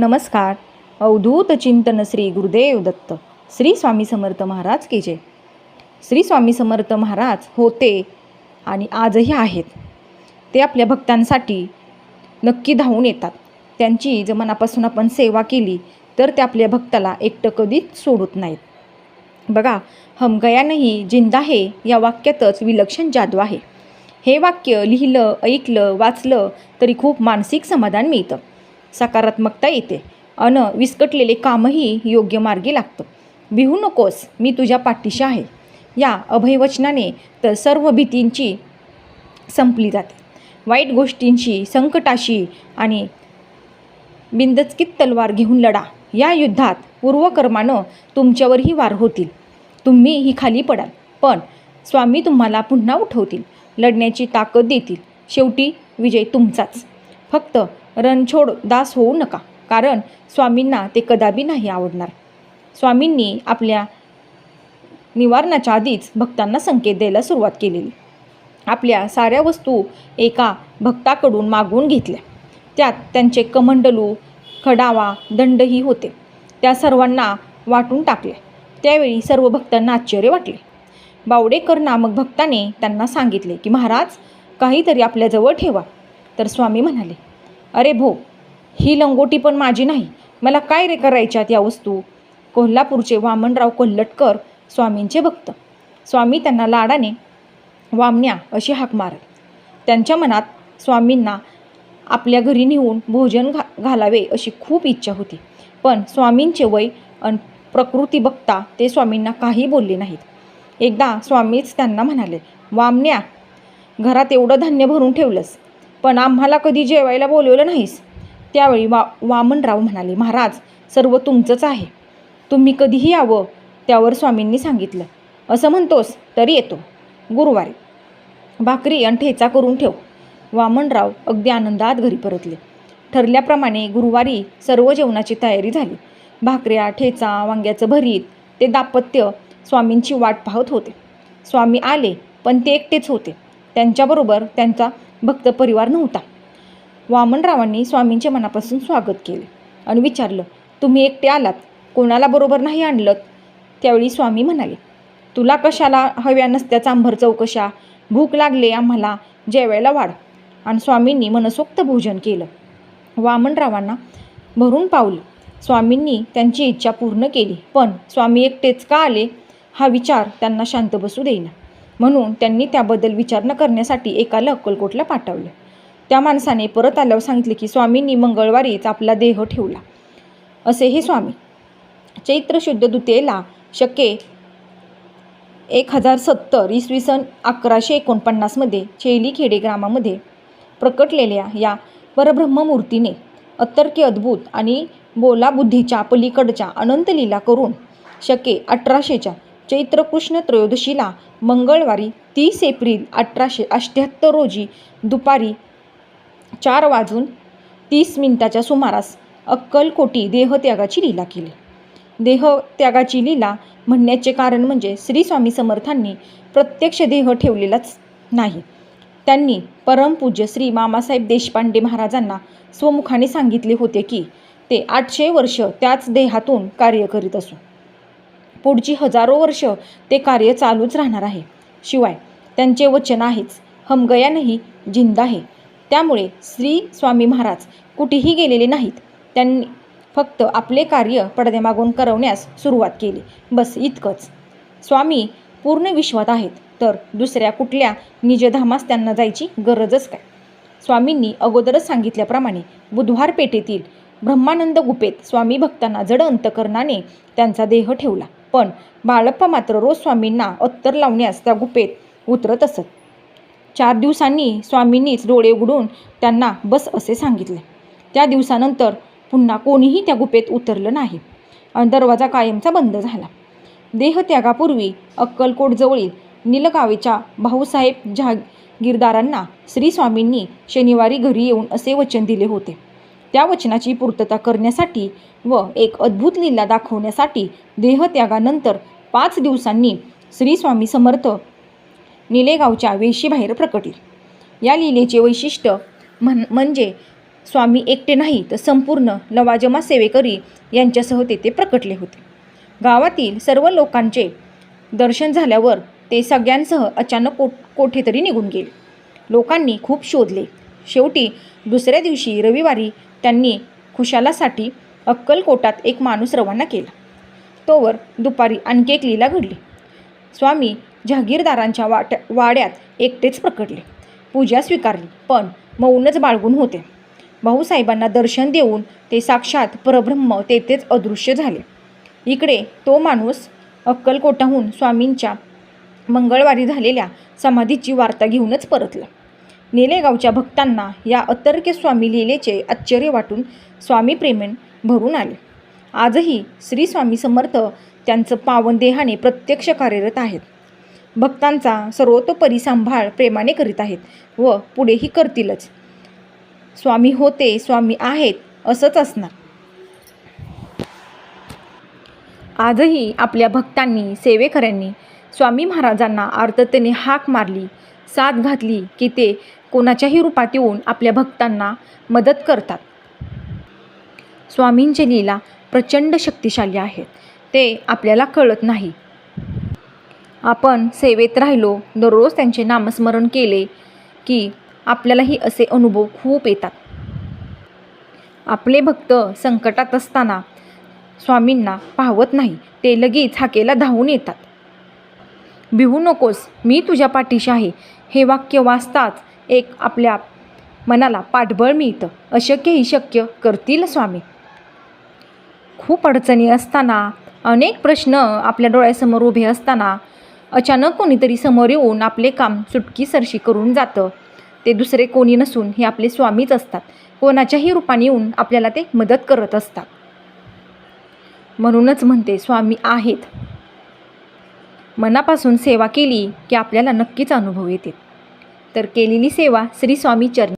नमस्कार. अवधूत चिंतन श्री गुरुदेव दत्त. श्री स्वामी समर्थ महाराज की जय. श्री स्वामी समर्थ महाराज होते आणि आजही आहेत. ते आपल्या भक्तांसाठी नक्की धावून येतात. त्यांची जर मनापासून आपण सेवा केली तर ते आपल्या भक्ताला एकटं कधीच सोडत नाहीत. बघा हम गया नाही जिंदा हे या वाक्यातच विलक्षण जादू आहे. हे वाक्य लिहिलं ऐकलं वाचलं तरी खूप मानसिक समाधान मिळतं. सकारात्मकता येते. अन विस्कटलेले कामही योग्य मार्गी लागतं. भिवू नकोस मी तुझ्या पाठीशी आहे. या अभयवचनाने तर सर्व भीतींची संपली जाते. वाईट गोष्टींशी संकटाशी आणि बिंदचकीत तलवार घेऊन लढा. या युद्धात पूर्वकर्मानं तुमच्यावरही वार होतील. तुम्ही ही खाली पडाल. पण स्वामी तुम्हाला पुन्हा उठवतील. लढण्याची ताकद देतील. शेवटी विजय तुमचाच. फक्त रणछोड दास होऊ नका कारण स्वामींना ते कदापि नाही आवडणार. स्वामींनी आपल्या निवारणाच्या आधीच भक्तांना संकेत द्यायला सुरुवात केलेली. आपल्या साऱ्या वस्तू एका भक्ताकडून मागवून घेतल्या. त्यात त्यांचे कमंडलू खडावा दंडही होते. त्या सर्वांना वाटून टाकले. त्यावेळी सर्व भक्तांना आश्चर्य वाटले. बावडेकर नामक भक्ताने त्यांना सांगितले की महाराज काहीतरी आपल्याजवळ ठेवा. तर स्वामी म्हणाले अरे भो ही लंगोटी पण माझी नाही. मला काय रे करायच्यात या वस्तू? कोल्हापूरचे वामनराव कोल्हटकर स्वामींचे भक्त. स्वामी त्यांना लाडाने वामन्या अशी हाक मारत. त्यांच्या मनात स्वामींना आपल्या घरी नेऊन भोजन घा घालावे अशी खूप इच्छा होती. पण स्वामींचे वय अन प्रकृती बघता ते स्वामींना काही बोलले नाहीत. एकदा स्वामीच त्यांना म्हणाले वामन्या घरात एवढं धान्य भरून ठेवलंस. पण आम्हाला कधी जेवायला बोलवलं नाहीस. त्यावेळी वा वामनराव म्हणाले महाराज सर्व तुमचंच आहे. तुम्ही कधीही यावं त्यावर स्वामींनी सांगितलं. असं म्हणतोस तरी येतो. गुरुवारी. भाकरी आणि ठेचा करून ठेव. वामनराव अगदी आनंदात घरी परतले. ठरल्याप्रमाणे गुरुवारी सर्व जेवणाची तयारी झाली. भाकऱ्या ठेचा वांग्याचं भरीत ते दाम्पत्य स्वामींची वाट पाहत होते. स्वामी आले पण ते एकटेच होते. त्यांच्याबरोबर त्यांचा भक्त परिवार नव्हता. वामनरावांनी स्वामींच्या मनापासून स्वागत केले आणि विचारलं तुम्ही एकटे आलात कोणाला बरोबर नाही आणलं त्यावेळी स्वामी म्हणाले तुला कशाला हव्या नसत्या चांभर चौकशा? भूक लागले आम्हाला जेवायला वाढ. आणि स्वामींनी मनसोक्त भोजन केलं. वामनरावांना भरून पावलं. स्वामींनी त्यांची इच्छा पूर्ण केली पण स्वामी एकटेच का आले? हा विचार त्यांना शांत बसू देईना. म्हणून त्यांनी त्याबद्दल विचार न करण्यासाठी एकाला अक्कलकोटला पाठवले. त्या माणसाने परत आल्यावर सांगितले की स्वामींनी मंगळवारीच आपला देह ठेवला. असे हे स्वामी. चैत्र शुद्ध द्वितीयेला शके एक हजार सत्तर इसवी सन अकराशे एकोणपन्नासमध्ये चेलीखेडे ग्रामामध्ये प्रकटलेल्या या परब्रह्ममूर्तीने अतर्क्य अद्भुत आणि बोलाबुद्धीच्या पलीकडच्या अनंत लीला करून शके अठराशेच्या चैत्र कृष्ण त्रयोदशीला मंगळवारी तीस एप्रिल अठराशे अठ्ठ्याहत्तर रोजी दुपारी चार वाजून तीस मिनिटाच्या सुमारास अक्कलकोटी देहत्यागाची लीला केली. देहत्यागाची लीला म्हणण्याचे कारण म्हणजे श्री स्वामी समर्थांनी प्रत्यक्ष देह ठेवलेलाच नाही. त्यांनी परमपूज्य श्री मामासाहेब देशपांडे महाराजांना स्वमुखाने सांगितले होते की ते आठशे वर्ष त्याच देहातून कार्य करीत असू. पुढची हजारो वर्ष ते कार्य चालूच राहणार आहे. शिवाय त्यांचे वचन आहेच. हम नाही जिंदा आहे. त्यामुळे श्री स्वामी महाराज कुठेही गेलेले नाहीत. त्यांनी फक्त आपले कार्य पडद्यामागून करवण्यास सुरुवात केली. बस इतकंच. स्वामी पूर्ण विश्वात आहेत. तर दुसऱ्या कुठल्या निजधामास त्यांना जायची गरजच काय? स्वामींनी अगोदरच सांगितल्याप्रमाणे बुधवार पेठेतील ब्रह्मानंद गुपेत स्वामी भक्तांना जड अंतकरणाने त्यांचा देह ठेवला. पण बाळप्पा मात्र रोज स्वामींना अत्तर लावण्यास त्या गुपेत उतरत असत. चार दिवसांनी स्वामींनीच डोळे उघडून त्यांना बस असे सांगितले. त्या दिवसानंतर पुन्हा कोणीही त्या गुपेत उतरलं नाही. आणि दरवाजा कायमचा बंद झाला. देहत्यागापूर्वी अक्कलकोटजवळील नीलगावेच्या भाऊसाहेब जहागीरदारांना श्री स्वामींनी शनिवारी घरी येऊन असे वचन दिले होते. त्या वचनाची पूर्तता करण्यासाठी व एक अद्भुत लीला दाखवण्यासाठी देहत्यागानंतर पाच दिवसांनी श्री स्वामी समर्थ निलेगावच्या वेशीबाहेर प्रकटले. या लीलेचे वैशिष्ट्य म्हण म्हणजे स्वामी एकटे नाही तर संपूर्ण लवाजमा सेवेकरी यांच्यासह तेथे प्रकटले होते. गावातील सर्व लोकांचे दर्शन झाल्यावर ते सगळ्यांसह अचानक को कोठेतरी निघून गेले. लोकांनी खूप शोधले. शेवटी दुसऱ्या दिवशी रविवारी त्यांनी खुशालासाठी अक्कलकोटात एक माणूस रवाना केला. तोवर दुपारी आणखी एक लीला घडली. स्वामी जहागीरदारांच्या वाट वाड्यात एकटेच प्रकटले. पूजा स्वीकारली पण मौनच बाळगून होते. भाऊसाहेबांना दर्शन देऊन ते साक्षात परब्रह्म तेथेच अदृश्य झाले. इकडे तो माणूस अक्कलकोटाहून स्वामींच्या मंगळवारी झालेल्या समाधीची वार्ता घेऊनच परतला. नेलेगावच्या भक्तांना या अतर्क्य स्वामी लीलेचे आश्चर्य वाटून स्वामी प्रेमेन भरून आले. आजही श्री स्वामी समर्थ त्यांचं पावन देहाने प्रत्यक्ष कार्यरत आहेत. भक्तांचा सर्वतोपरी सांभाळ प्रेमाने करीत आहेत व पुढेही करतीलच. स्वामी होते स्वामी आहेत असंच असणार. आजही आपल्या भक्तांनी सेवेकऱ्यांनी स्वामी महाराजांना आर्ततेने हाक मारली साथ घातली की ते कोणाच्याही रूपात येऊन आपल्या भक्तांना मदत करतात. स्वामींचे लीला प्रचंड शक्तिशाली आहेत. ते आपल्याला कळत नाही. आपण सेवेत राहिलो दररोज त्यांचे नामस्मरण केले की आपल्यालाही असे अनुभव खूप येतात. आपले भक्त संकटात असताना स्वामींना पाहवत नाही ते लगेच हाकेला धावून येतात. भिवू नकोस मी तुझ्या पाठीशी आहे. हे वाक्य वाचताच एक आपल्या मनाला पाठबळ मिळतं. अशक्यही शक्य करतील स्वामी. खूप अडचणी असताना अनेक प्रश्न आपल्या डोळ्यासमोर उभे असताना अचानक कोणीतरी समोर येऊन आपले काम चुटकीसरशी करून जातं. ते दुसरे कोणी नसून हे आपले स्वामीच असतात. कोणाच्याही रूपाने येऊन आपल्याला ते मदत करत असतात. म्हणूनच म्हणते स्वामी आहेत. मनापासून सेवा केली की आपल्याला नक्कीच अनुभव येते तर केलेली सेवा श्री स्वामी चरणी